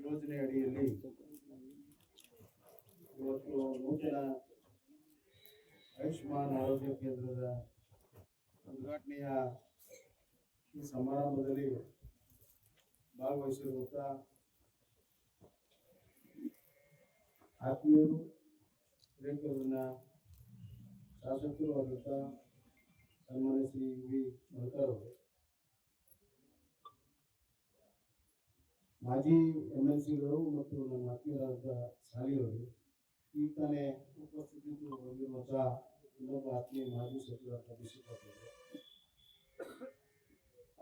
ಯೋಜನೆ ಅಡಿಯಲ್ಲಿ ಇವತ್ತು ನೂತನ ಆಯುಷ್ಮಾನ್ ಆರೋಗ್ಯ ಕೇಂದ್ರದ ಉದ್ಘಾಟನೆಯ ಈ ಸಮಾರಂಭದಲ್ಲಿ ಭಾಗವಹಿಸಿರುವಂತ ಆತ್ಮೀಯರು ರೇಖೆಯವರನ್ನ ಶಾಸಕರು ಮಲ್ಕರ್ ಅವರು ಮಾಜಿ ಎಂ ಎಲ್ ಸಿಗಳು ಮತ್ತು ನನ್ನ ಆತ್ಮೀಯರಾದ ಸಾಲಿಯವರು ಈಗ ತಾನೇ ಉಪಸ್ಥಿತಿದ್ದು ಬಂದಿರುವಂಥ ಇನ್ನೊಬ್ಬ ಆತ್ಮೀಯ ಮಾಜಿ ಸಚಿವರಾದ ಬಿಸಿಪಾಟ್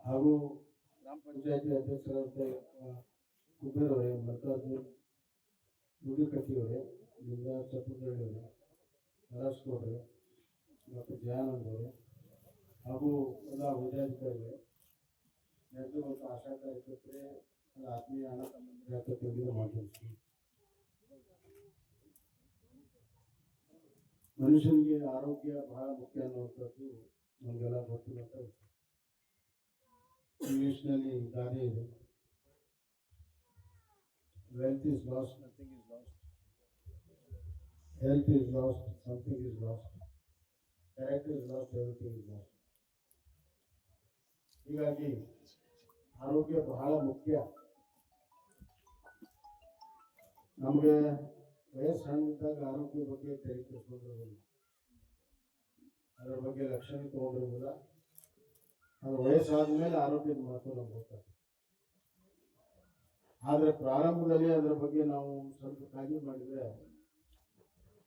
ಹಾಗೂ ಗ್ರಾಮ ಪಂಚಾಯತಿ ಅಧ್ಯಕ್ಷರಾದ ಕುಬೇರ್ ಅವರೇ, ಮಲ್ಲಿಕಾರ್ಜುನ್ ನುಡಿಕಟ್ಟಿಯವರೇ ಲಿಂಗರಾಜ್ ಚಪ್ಪುದಳ್ಳಿ ಅವರೇ ಹರಾಶ್ ಗೌಡ್ರೆ ಡಾಕ್ಟರ್ ಜಯಾನಂದ್ ಅವರೇ, ಹಾಗೂ ಎಲ್ಲ ವೈದ್ಯಾಧಿಕಾರಿಗಳೇ ನೆರೆದಿರುವಂಥ ಆಶಾ ಕಾರ್ಯಕರ್ತರೇ ಆತ್ಮೀಯ ಅಣ್ಣ ತಮ್ಮಂದಿರ ಅಕ್ಕತಂಗಿರ ಮಾತಾಡ್ತೀನಿ ಮನುಷ್ಯನಿಗೆ ಆರೋಗ್ಯ ಬಹಳ ಮುಖ್ಯ ಅನ್ನುವಂಥದ್ದು ನಮಗೆಲ್ಲ ಗೊತ್ತಿರುವಂಥ ವಿಷಯ ಇಂಗ್ಲಿಷ್ನಲ್ಲಿ ಗಾದೆ ಇದೆ wealth is lost nothing is lost health is lost something is lost character is lost everything is lost ಹೀಗಾಗಿ ಆರೋಗ್ಯ ಬಹಳ ಮುಖ್ಯ ನಮಗೆ ವಯಸ್ಸು ಆರೋಗ್ಯ ಬಗ್ಗೆ ತಲೆ ಕೆಡಿಸ್ಕೊಂಡಿರೋದಿಲ್ಲ ಅದರ ಬಗ್ಗೆ ಲಕ್ಷಣ ತಗೊಂಡಿರೋದಿಲ್ಲ. ಅದು ವಯಸ್ಸಾದ ಮೇಲೆ ಆರೋಗ್ಯದ ಮಹತ್ವ ನಮ್ಗೆ ಆದರೆ ಪ್ರಾರಂಭದಲ್ಲಿ ಅದರ ಬಗ್ಗೆ ನಾವು ಸ್ವಲ್ಪ ಕಾಳಜಿ ಮಾಡಿದರೆ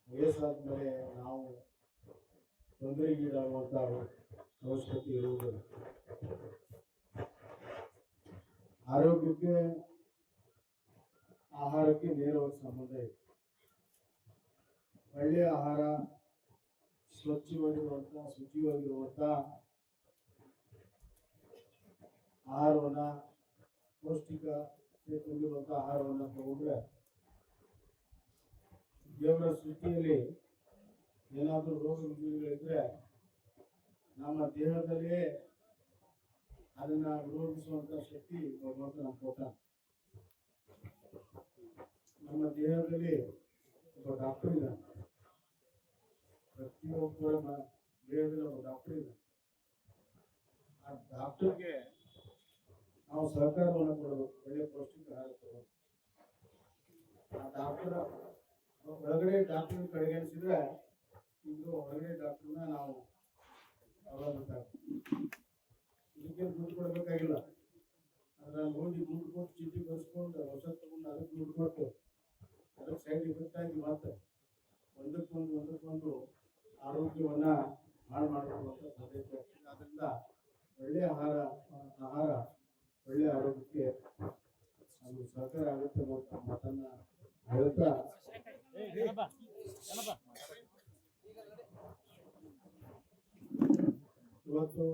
ವಯಸ್ಸಾದ ಮೇಲೆ ನಾವು ತೊಂದರೆಗೀಡಾಗುವಂಥ ಅವಶ್ಯಕತೆ ಇರುವುದಿಲ್ಲ. ಆರೋಗ್ಯಕ್ಕೆ ಆಹಾರಕ್ಕೆ ನೇರವಾಗಿ ಸಂಬಂಧ ಇದೆ. ಒಳ್ಳೆಯ ಆಹಾರ, ಸ್ವಚ್ಛವಾಗಿರುವಂಥ ಶುಚಿಯಾಗಿರುವಂಥ ಆಹಾರವನ್ನ, ಪೌಷ್ಟಿಕ ತುಂಬಿರುವಂಥ ಆಹಾರವನ್ನ ತಗೊಂಡ್ರೆ ದೇವರ ಸೃಷ್ಟಿಯಲ್ಲಿ ಏನಾದರೂ ರೋಗ ರುಜಿನಗಳಿದ್ರೆ ನಮ್ಮ ದೇಹದಲ್ಲೇ ಅದನ್ನ ವಿರೋಧಿಸುವಂತ ಶಕ್ತಿ ಭಗವಂತ ನಮ್ಮ ಕೊಟ್ಟ. ನಮ್ಮ ದೇಹದಲ್ಲಿ ಒಬ್ಬ ಡಾಕ್ಟರ್ ಇದ್ದಾನೆ ಪ್ರತಿಯೊಬ್ಬರ ದೇಹದಲ್ಲಿ ಒಬ್ಬ ಡಾಕ್ಟರ್ ಇದ್ದಾನೆ ಆ ಡಾಕ್ಟರ್ಗೆ ನಾವು ಸಹಕಾರವನ್ನು ಕೊಡಬೇಕು. ಒಳ್ಳೆಯ ಪೌಷ್ಟಿಕ ಆಹಾರ ಕೊಡಬೇಕು. ಆ ಡಾಕ್ಟರ್ ಒಳಗಡೆ ಡಾಕ್ಟರ್ ಕಡೆಗಣಿಸಿದ್ರೆ ಇದು ಹೊರಗಡೆ ಡಾಕ್ಟರ್ನ ನಾವು ಇದಕ್ಕೆ ದುಡ್ಡು ಕೊಡಬೇಕಾಗಿಲ್ಲ. ಅದರ ನೋಡಿ ದುಡ್ಡು ಕೊಟ್ಟು ಚೀಟಿ ಬರ್ಸ್ಕೊಂಡು ಹೊಸ ತಗೊಂಡು ಅದಕ್ಕೆ ದುಡ್ಡು ಕೊಟ್ಟು ಅದಕ್ಕೆ ಸೈಡ್ ಇಫೆಕ್ಟ್ ಆಗಿ ಒಂದಕ್ಕೊಂದು ಒಂದಕ್ಕೊಂದು ಆರೋಗ್ಯವನ್ನ ಹಾಳು ಅಂತ ಸಾಧ್ಯತೆ ಆಗ್ತದೆ ಅದರಿಂದ ಒಳ್ಳೆಯ ಆಹಾರ ಆಹಾರ ಒಳ್ಳೆಯ ಆರೋಗ್ಯಕ್ಕೆ ಅದು ಸಹಕಾರ ಆಗುತ್ತೆ ಮತ್ತು ಮಾತನ್ನ ಹೇಳ್ತಾ ಇವತ್ತು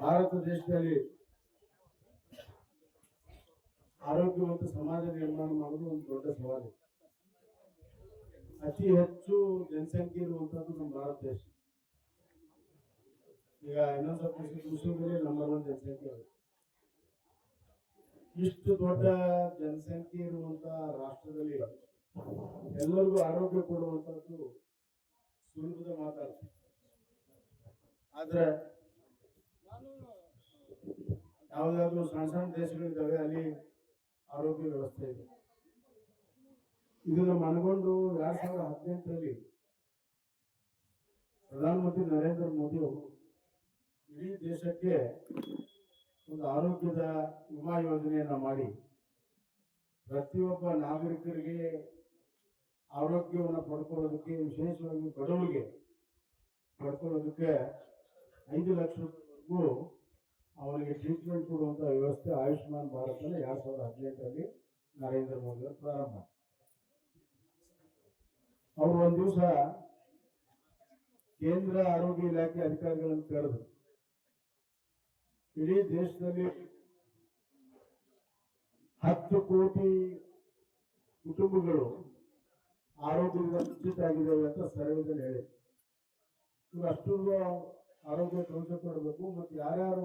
ಭಾರತ ದೇಶದಲ್ಲಿ ಆರೋಗ್ಯವಂತ ಸಮಾಜ ನಿರ್ಮಾಣ ಮಾಡುವುದು ಒಂದು ದೊಡ್ಡ ಸವಾಲು. ಅತಿ ಹೆಚ್ಚು ಜನಸಂಖ್ಯೆ ಇರುವಂತದ್ದು ನಮ್ಮ ಭಾರತ ದೇಶ. ಈಗ ಇನ್ನೊಂದು ಮುಸ್ಲಿಮರೇ ನಂಬರ್ ಒನ್ ಜನಸಂಖ್ಯೆ. ಇಷ್ಟು ದೊಡ್ಡ ಜನಸಂಖ್ಯೆ ಇರುವಂತ ರಾಷ್ಟ್ರದಲ್ಲಿ ಎಲ್ಲರಿಗೂ ಆರೋಗ್ಯ ಕೊಡುವಂತದ್ದು ಸುಲಭದ ಮಾತಲ್ಲ ಆದ್ರೆ ಯಾವ್ದಾದ್ರು ಸಣ್ಣ ಸಣ್ಣ ದೇಶಗಳಿದ್ದಾವೆ, ಅಲ್ಲಿ ಆರೋಗ್ಯ ವ್ಯವಸ್ಥೆ ಇದೆ. ಇದನ್ನು ಮನಗೊಂಡು ಎರಡ್ ಸಾವಿರದ ಹದಿನೆಂಟರಲ್ಲಿ ಪ್ರಧಾನಮಂತ್ರಿ ನರೇಂದ್ರ ಮೋದಿ ಇಡೀ ದೇಶಕ್ಕೆ ಒಂದು ಆರೋಗ್ಯದ ವಿಮಾ ಯೋಜನೆಯನ್ನ ಮಾಡಿ, ಪ್ರತಿಯೊಬ್ಬ ನಾಗರಿಕರಿಗೆ ಆರೋಗ್ಯವನ್ನು ಪಡ್ಕೊಳ್ಳೋದಕ್ಕೆ, ವಿಶೇಷವಾಗಿ ಬಡವರಿಗೆ ಪಡ್ಕೊಳ್ಳೋದಕ್ಕೆ ಐದು ಲಕ್ಷ ರೂಪಾಯಿವರೆಗೂ ಅವರಿಗೆ ಟ್ರೀಟ್ಮೆಂಟ್ ಕೊಡುವಂತ ವ್ಯವಸ್ಥೆ ಆಯುಷ್ಮಾನ್ ಭಾರತನ ಎರಡ್ ಸಾವಿರದ ಹದಿನೆಂಟರಲ್ಲಿ ನರೇಂದ್ರ ಮೋದಿ ಪ್ರಾರಂಭ. ಅವರು ಒಂದ್ ದಿವಸ ಕೇಂದ್ರ ಆರೋಗ್ಯ ಇಲಾಖೆ ಅಧಿಕಾರಿಗಳನ್ನು ಕರೆದು, ಇಡೀ ದೇಶದಲ್ಲಿ ಹತ್ತು ಕೋಟಿ ಕುಟುಂಬಗಳು ಆರೋಗ್ಯದಿಂದ ವಂಚಿತ ಆಗಿದ್ದಾವೆ ಅಂತ ಸರ್ವೇದಲ್ಲಿ ಹೇಳಿ ಇವಾಗ ಅಷ್ಟು ಆರೋಗ್ಯ ಕೌಶಲ್ಯ ಕೊಡಬೇಕು, ಮತ್ತು ಯಾರ್ಯಾರು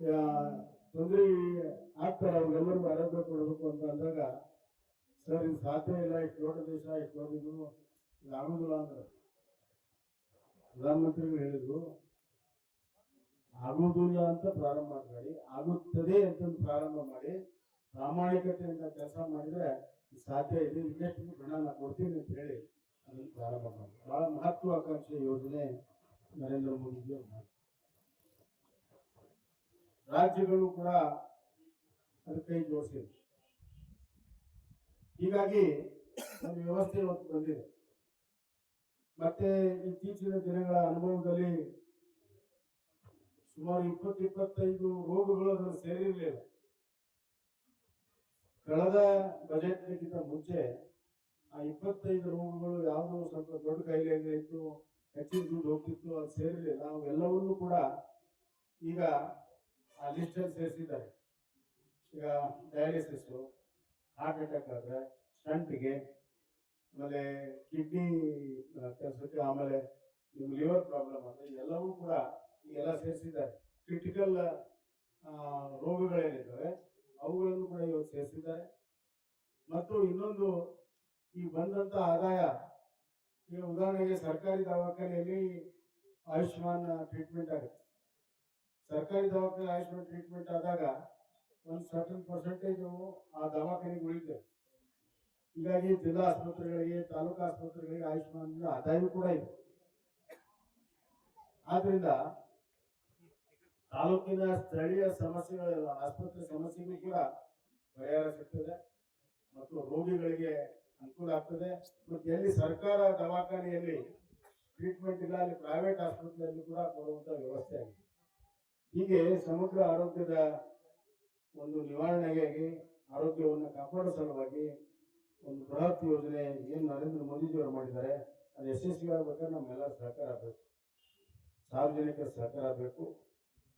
ತೊಂದರೆ ಆಗ್ತಾರೆ ಅವ್ರಿಗೆಲ್ಲರಿಗೂ ಆರೋಗ್ಯ ಕೊಡಬೇಕು ಅಂತ ಅಂದಾಗ, ಸರ್, ಇದು ಸಾಧ್ಯ ಇಲ್ಲ, ಇಷ್ಟು ದೊಡ್ಡ ದೇಶ, ಇಷ್ಟು ದೊಡ್ಡ ಇದು ಇದು ಆಗುದಿಲ್ಲ ಅಂದ್ರೆ ಪ್ರಧಾನಮಂತ್ರಿಗಳು ಹೇಳಿದ್ರು ಆಗುವುದಿಲ್ಲ ಅಂತ ಪ್ರಾರಂಭ ಮಾಡಬೇಡಿ ಆಗುತ್ತದೆ ಅಂತಂದು ಪ್ರಾರಂಭ ಮಾಡಿ ಪ್ರಾಮಾಣಿಕತೆಯಿಂದ ಕೆಲಸ ಮಾಡಿದ್ರೆ ಸಾಧ್ಯ ಇದೆ ಇನ್ನಷ್ಟು ಹಣ ನಾನು ಕೊಡ್ತೀನಿ ಅಂತ ಹೇಳಿ ಅದನ್ನು ಪ್ರಾರಂಭ ಮಾಡಿ ಬಹಳ ಮಹತ್ವಾಕಾಂಕ್ಷೆ ಯೋಜನೆ ನರೇಂದ್ರ ಮೋದಿಜಿ ಅವರು. ರಾಜ್ಯಗಳು ಕೂಡ ಅದಕ್ಕೆ ಕೈ ಜೋಡಿಸಿವೆ. ಹೀಗಾಗಿ ಒಂದು ವ್ಯವಸ್ಥೆ ಇವತ್ತು ಬಂದಿದೆ. ಮತ್ತೆ ಇತ್ತೀಚಿನ ದಿನಗಳ ಅನುಭವದಲ್ಲಿ ಸುಮಾರು ಇಪ್ಪತ್ತು ಇಪ್ಪತ್ತೈದು ರೋಗಗಳು ಅದನ್ನು ಸೇರಿರಲಿಲ್ಲ. ಕಳೆದ ಬಜೆಟ್ಗಿಂತ ಮುಂಚೆ ಆ ಇಪ್ಪತ್ತೈದು ರೋಗಗಳು ಯಾವುದೋ ಸ್ವಲ್ಪ ದೊಡ್ಡ ಕಾಯಿಲೆ ಇತ್ತು ಹೆಚ್ಚಿನ ದುಡ್ಡು ಹೋಗ್ತಿತ್ತು, ಅದು ಸೇರಿರಲಿಲ್ಲ. ಅವೆಲ್ಲವನ್ನೂ ಕೂಡ ಈಗ ಆ ಲಿಸ್ಟಲ್ಲಿ ಸೇರಿಸಿದ್ದಾರೆ. ಈಗ ಡಯಾಲಿಸಿಸ್ ಹಾರ್ಟ್ ಅಟ್ಯಾಕ್ ಆದರೆ ಸ್ಟಂಟ್ಗೆ ಆಮೇಲೆ ಕಿಡ್ನಿ ಕೆಲಸಕ್ಕೆ ಆಮೇಲೆ ನಿಮ್ಮ ಲಿವರ್ ಪ್ರಾಬ್ಲಮ್ ಆದರೆ ಎಲ್ಲವೂ ಕೂಡ ಎಲ್ಲ ಸೇರಿಸಿದ್ದಾರೆ. ಕ್ರಿಟಿಕಲ್ ರೋಗಗಳೇನಿದ್ದಾವೆ, ಅವುಗಳನ್ನು ಕೂಡ ಇವತ್ತು ಸೇರಿಸಿದ್ದಾರೆ. ಮತ್ತು ಇನ್ನೊಂದು ಈ ಬಂದಂಥ ಆದಾಯ, ಈಗ ಉದಾಹರಣೆಗೆ ಸರ್ಕಾರಿ ದವಾಖಾನೆಯಲ್ಲಿ ಆಯುಷ್ಮಾನ್ ಟ್ರೀಟ್ಮೆಂಟ್ ಆಗುತ್ತೆ. ಸರ್ಕಾರಿ ದವಾಖಾನೆ ಆಯುಷ್ಮಾನ್ ಟ್ರೀಟ್ಮೆಂಟ್ ಆದಾಗ ಒಂದು ಸರ್ಟನ್ ಪರ್ಸೆಂಟೇಜ್ ಆ ದವಾಖಾನೆಗೆ ಉಳಿತದೆ ಹೀಗಾಗಿ ಜಿಲ್ಲಾ ಆಸ್ಪತ್ರೆಗಳಿಗೆ, ತಾಲೂಕು ಆಸ್ಪತ್ರೆಗಳಿಗೆ ಆಯುಷ್ಮಾನ್ ಆದಾಯ ಕೂಡ ಇದೆ. ಆದ್ರಿಂದ ತಾಲೂಕಿನ ಸ್ಥಳೀಯ ಸಮಸ್ಯೆಗಳೆಲ್ಲ, ಆಸ್ಪತ್ರೆ ಸಮಸ್ಯೆಗೂ ಕೂಡ ಪರಿಹಾರ ಸಿಗ್ತದೆ ಮತ್ತು ರೋಗಿಗಳಿಗೆ ಅನುಕೂಲ ಆಗ್ತದೆ. ಮತ್ತು ಎಲ್ಲಿ ಸರ್ಕಾರ ದವಾಖಾನೆಯಲ್ಲಿ ಟ್ರೀಟ್ಮೆಂಟ್ ಇಲ್ಲ, ಅಲ್ಲಿ ಪ್ರೈವೇಟ್ ಆಸ್ಪತ್ರೆಯಲ್ಲಿ ಕೂಡ ಕೊಡುವಂತ ವ್ಯವಸ್ಥೆ ಆಗಿದೆ. ಹೀಗೆ ಸಮಗ್ರ ಆರೋಗ್ಯದ ಒಂದು ನಿವಾರಣೆಗಾಗಿ ಆರೋಗ್ಯವನ್ನು ಕಾಪಾಡೋ ಸಲುವಾಗಿ ಒಂದು ಬೃಹತ್ ಯೋಜನೆ ಏನು ನರೇಂದ್ರ ಮೋದಿಜಿಯವರು ಮಾಡಿದ್ದಾರೆ ಅದು ಯಶಸ್ವಿ ಆಗ್ಬೇಕಾದ್ರೆ ನಮ್ಮೆಲ್ಲ ಸಹಕಾರ ಆಗಬೇಕು. ಸಾರ್ವಜನಿಕರ ಸಹಕಾರ ಆಗಬೇಕು.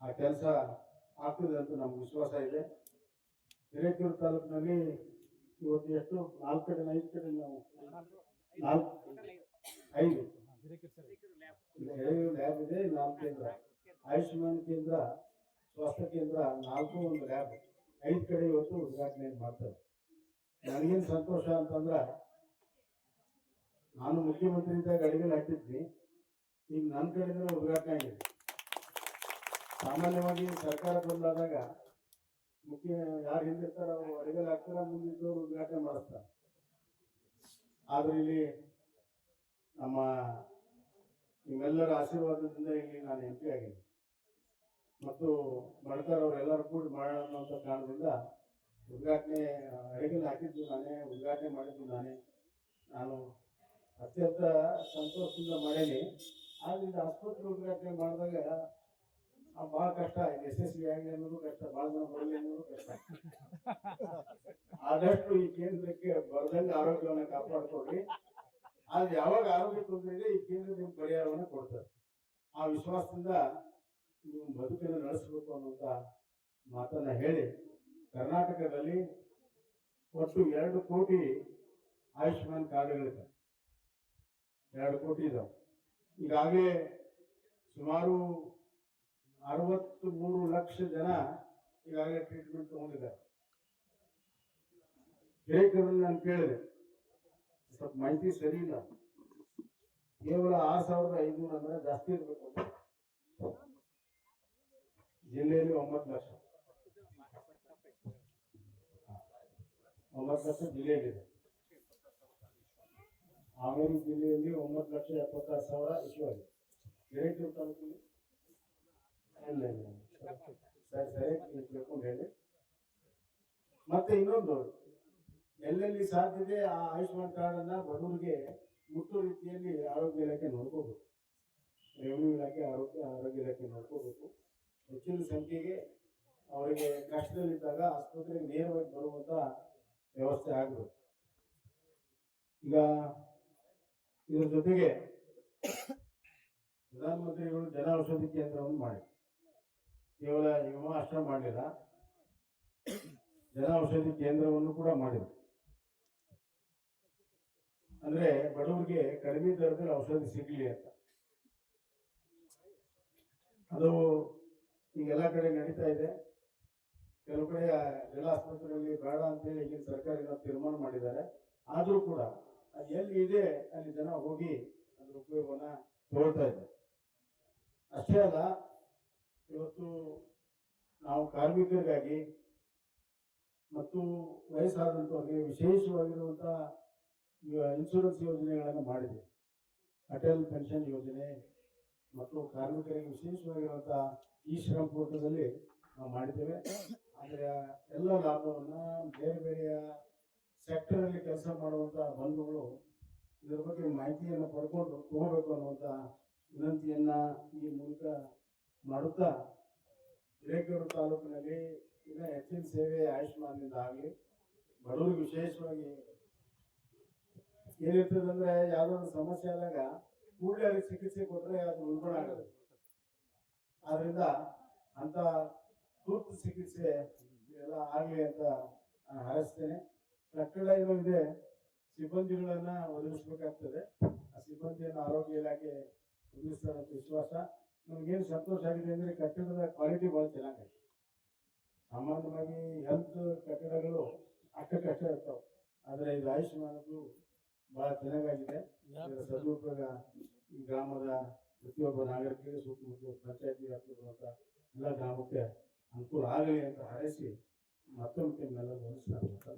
ಆ ಕೆಲಸ ಆಗ್ತದೆ ಅಂತ ನಮ್ಗೆ ವಿಶ್ವಾಸ ಇದೆ. ಹಿರೇಕೆರೂರು ತಾಲೂಕಿನಲ್ಲಿ ಇವತ್ತು ಎಷ್ಟು? ನಾಲ್ಕು ಕಡೆ ಐದು ಕಡೆ ನಾವು ನಾಲ್ಕು ಐದು. ಲ್ಯಾಬ್ ಇದೆ ನಾಲ್ಕು ಆಯುಷ್ಮಾನ್ ಕೇಂದ್ರ, ಸ್ವಾಸ್ಥ್ಯ ಕೇಂದ್ರ ನಾಲ್ಕು ಒಂದು ಲ್ಯಾಬ್ ಐದು ಕಡೆ ಇವತ್ತು ಉದ್ಘಾಟನೆ ಮಾಡ್ತಾರೆ. ನನಗೇನು ಸಂತೋಷ ಅಂತಂದ್ರೆ, ನಾನು ಮುಖ್ಯಮಂತ್ರಿ ಇದ್ದಾಗ ಅಡಿಗೆಲ್ ಹಾಕಿದ್ವಿ. ಈಗ ನನ್ನ ಕಡೆಯಿಂದ ಉದ್ಘಾಟನೆ ಆಗಿದೆ. ಸಾಮಾನ್ಯವಾಗಿ ಸರ್ಕಾರ ಬಂದಾದಾಗ ಮುಖ್ಯ ಯಾರು ಹಿಂದಿರ್ತಾರ ಅವರು ಅಡಿಗೆಲ್ ಹಾಕ್ತಾರ, ಮುಂದಿದ್ದವರು ಉದ್ಘಾಟನೆ ಮಾಡಿಸ್ತಾರೆ. ಆದರೆ ಇಲ್ಲಿ ನಮ್ಮ ನಿಮ್ಮೆಲ್ಲರ ಆಶೀರ್ವಾದದಿಂದ ಇಲ್ಲಿ ನಾನು ಎಂಪಿ ಆಗಿದ್ದೀನಿ. ಮತ್ತು ಬಣಕರ್ ಅವರೆಲ್ಲರೂ ಕೂಡಿ ಮಾಡೋಣ ಕಾರಣದಿಂದ ಉದ್ಘಾಟನೆ ಅಡಿಗೆಲ್ಲಿ ಹಾಕಿದ್ದು ನಾನೇ, ಉದ್ಘಾಟನೆ ಮಾಡಿದ್ದು ನಾನೇ. ನಾನು ಅತ್ಯಂತ ಸಂತೋಷದಿಂದ ಮಾಡೀನಿ. ಆದ್ರಿಂದ ಆಸ್ಪತ್ರೆ ಉದ್ಘಾಟನೆ ಮಾಡಿದಾಗ ಭಾಳ ಕಷ್ಟ ಯಶಸ್ವಿ ಆಗಲಿ ಅನ್ನೋದು ಕಷ್ಟ, ಭಾಳ ಜನ ಬರಲಿ ಅನ್ನೋದು ಕಷ್ಟ. ಆದಷ್ಟು ಈ ಕೇಂದ್ರಕ್ಕೆ ಬರ್ದಂಗೆ ಆರೋಗ್ಯವನ್ನು ಕಾಪಾಡ್ಕೊಳ್ಳಿ ಆದ್ರೆ ಯಾವಾಗ ಆರೋಗ್ಯ ತೊಂದರೆ ಇದೆ, ಈ ಕೇಂದ್ರ ನಿಮ್ಗೆ ಪರಿಹಾರವನ್ನು ಕೊಡ್ತಾರೆ. ಆ ವಿಶ್ವಾಸದಿಂದ ಬದುಕನ್ನು ನಡೆಸಬೇಕು ಅನ್ನುವಂಥ ಮಾತನ್ನ ಹೇಳಿ ಕರ್ನಾಟಕದಲ್ಲಿ ಒಟ್ಟು ಎರಡು ಕೋಟಿ ಆಯುಷ್ಮಾನ್ ಕಾರ್ಡ್ಗಳಿದೆ. ಎರಡು ಕೋಟಿ ಇದಾವೆ. ಈಗಾಗಲೇ ಸುಮಾರು ಅರವತ್ತು ಮೂರು ಲಕ್ಷ ಜನ ಈಗಾಗಲೇ ಟ್ರೀಟ್ಮೆಂಟ್ ತಗೊಂಡಿದ್ದಾರೆ. ಹಿರೇಕರಲ್ಲಿ ನಾನು ಕೇಳಿದೆ. ಸ್ವಲ್ಪ ಮಾಹಿತಿ ಸರಿ ಇಲ್ಲ. ಕೇವಲ ಆರು ಸಾವಿರದ ಐನೂರು ಅಂದ್ರೆ ಜಾಸ್ತಿ ಇರ್ಬೇಕು. ಜಿಲ್ಲೆಯಲ್ಲಿ ಒಂಬತ್ತು ಲಕ್ಷ. ಒಂಬತ್ತು ಲಕ್ಷ ಜಿಲ್ಲೆಯಲ್ಲಿದೆ ಹಾವೇರಿ ಜಿಲ್ಲೆಯಲ್ಲಿ ಒಂಬತ್ತು ಲಕ್ಷ ಎಪ್ಪತ್ತಾರು ಸಾವಿರ ಇಶ್ಯೂ ಆಗಿದೆ ಹಿರೇಕೆರೂರು ತಾಲೂಕಿನಲ್ಲಿ ಇಲ್ಲ ಇಲ್ಲ ಸರಿ ಸರಿ. ನೀವು ತಿಳ್ಕೊಂಡು ಹೇಳಿ. ಮತ್ತೆ ಇನ್ನೊಂದು. ಎಲ್ಲೆಲ್ಲಿ ಸಾಧ್ಯತೆ ಆ ಆಯುಷ್ಮಾನ್ ಕಾರ್ಡ್ ಅನ್ನ ಬಡವರಿಗೆ ಮುಟ್ಟೋ ರೀತಿಯಲ್ಲಿ ಆರೋಗ್ಯ ಇಲಾಖೆ ನೋಡ್ಕೋಬೇಕು ರೆವಿನ್ಯೂ ಇಲಾಖೆ ಆರೋಗ್ಯ ಆರೋಗ್ಯ ಇಲಾಖೆ ನೋಡ್ಕೋಬೇಕು ಹೆಚ್ಚಿನ ಸಂಖ್ಯೆಗೆ ಅವರಿಗೆ ಕಷ್ಟದಲ್ಲಿದ್ದಾಗ ಆಸ್ಪತ್ರೆಗೆ ನೇರವಾಗಿ ಬರುವಂತ ವ್ಯವಸ್ಥೆ ಆಗಬೇಕು. ಈಗ ಇದರ ಜೊತೆಗೆ ಪ್ರಧಾನಮಂತ್ರಿಗಳು ಜನ ಔಷಧಿ ಕೇಂದ್ರವನ್ನು ಮಾಡಿ ಕೇವಲ ವಿಮಾ ಅಷ್ಟೇ ಮಾಡಲಿಲ್ಲ. ಜನ ಔಷಧಿ ಕೇಂದ್ರವನ್ನು ಕೂಡ ಮಾಡಿದರು. ಅಂದ್ರೆ ಬಡವರಿಗೆ ಕಡಿಮೆ ದರದಲ್ಲಿ ಔಷಧಿ ಸಿಗಲಿ ಅಂತ. ಅದು ಈಗೆಲ್ಲ ಕಡೆ ನಡೀತಾ ಇದೆ. ಕೆಲವು ಕಡೆ ಎಲ್ಲ ಆಸ್ಪತ್ರೆಗಳಲ್ಲಿ ಬೇಡ ಅಂತೇಳಿ ಈಗಿನ ಸರ್ಕಾರ ಏನೋ ತೀರ್ಮಾನ ಮಾಡಿದ್ದಾರೆ. ಆದರೂ ಕೂಡ ಎಲ್ಲಿ ಇದೆ, ಅಲ್ಲಿ ಜನ ಹೋಗಿ ಅದ್ರ ಉಪಯೋಗವನ್ನ ತಗೊಳ್ತಾ ಇದೆ ಅಷ್ಟೇ ಅಲ್ಲ, ಇವತ್ತು ನಾವು ಕಾರ್ಮಿಕರಿಗಾಗಿ ಮತ್ತು ವಯಸ್ಸಾದಂಥವ್ರಿಗೆ ವಿಶೇಷವಾಗಿರುವಂಥ ಇನ್ಶೂರೆನ್ಸ್ ಯೋಜನೆಗಳನ್ನು ಮಾಡಿದೆ ಅಟಲ್ ಪೆನ್ಷನ್ ಯೋಜನೆ ಮತ್ತು ಕಾರ್ಮಿಕರಿಗೆ ವಿಶೇಷವಾಗಿರುವಂಥ ಈ ಶ್ರಮ್ ಪೋರ್ಟದಲ್ಲಿ ನಾವು ಮಾಡಿದ್ದೇವೆ. ಆದರೆ ಎಲ್ಲ ಲಾಭವನ್ನು ಬೇರೆ ಬೇರೆಯ ಸೆಕ್ಟರಲ್ಲಿ ಕೆಲಸ ಮಾಡುವಂಥ ಬಂಧುಗಳು ಇದರ ಬಗ್ಗೆ ಮಾಹಿತಿಯನ್ನು ಪಡ್ಕೊಂಡು ತಗೋಬೇಕು ಅನ್ನುವಂತ ವಿನಂತಿಯನ್ನ ಈ ಮೂಲಕ ಮಾಡುತ್ತಾ ಹಿರೇಕೆರೂರು ತಾಲೂಕಿನಲ್ಲಿ ಇನ್ನ ಹೆಚ್ಚಿನ ಸೇವೆ ಆಯುಷ್ಮಾನ್ದಿಂದ ಆಗಲಿ. ಬಡವರಿಗೆ ವಿಶೇಷವಾಗಿ ಏನಿರ್ತದೆ ಅಂದ್ರೆ ಯಾವ್ದೋ ಒಂದು ಸಮಸ್ಯೆ ಆದಾಗ ಕೂಡಲೇ ಅಲ್ಲಿ ಚಿಕಿತ್ಸೆ ಕೊಟ್ಟರೆ ಅದು ಉಲ್ಬಣ ಆಗುತ್ತೆ. ಆದ್ರಿಂದ ಅಂತ ತುರ್ತು ಚಿಕಿತ್ಸೆ ಎಲ್ಲ ಆಗಲಿ ಅಂತ ಹಾರೈಸ್ತೇನೆ. ಕಟ್ಟಡ ಇದೆ, ಸಿಬ್ಬಂದಿಗಳನ್ನ ಒದಗಿಸ್ಬೇಕಾಗ್ತದೆ. ಆ ಸಿಬ್ಬಂದಿಯನ್ನು ಆರೋಗ್ಯ ಇಲಾಖೆ ಒದಗಿಸ್ತಾರೆ ವಿಶ್ವಾಸ. ನಮ್ಗೇನು ಸಂತೋಷ ಆಗಿದೆ ಅಂದ್ರೆ ಕಟ್ಟಡದ ಕ್ವಾಲಿಟಿ ಬಹಳ ಚೆನ್ನಾಗಿದೆ. ಸಾಮಾನ್ಯವಾಗಿ ಹೆಲ್ತ್ ಕಟ್ಟಡಗಳು ಅಷ್ಟಕ್ಕಷ್ಟೇ ಇರ್ತಾವೆ. ಆದರೆ ಇದು ಆಯುಷ್ಮಾನದ್ದು ಬಹಳ ಚೆನ್ನಾಗಾಗಿದೆ. ಸದುಪಯೋಗ ಗ್ರಾಮದ ಪ್ರತಿಯೊಬ್ಬ ನಾಗರಿಕರಿಗೆ ಸುತ್ತಮುತ್ತ ಪಂಚಾಯತಿ ವ್ಯಾಪ್ತಿ ಬರುವಂತ ಎಲ್ಲ ಗ್ರಾಮಕ್ಕೆ ಅನುಕೂಲ ಆಗಲಿ ಅಂತ ಹಾರೈಸಿ ಮತ್ತೊಮ್ಮೆ ನಿಮ್ಮೆಲ್ಲರಿಗೂ ವಂದಿಸ್ತಾ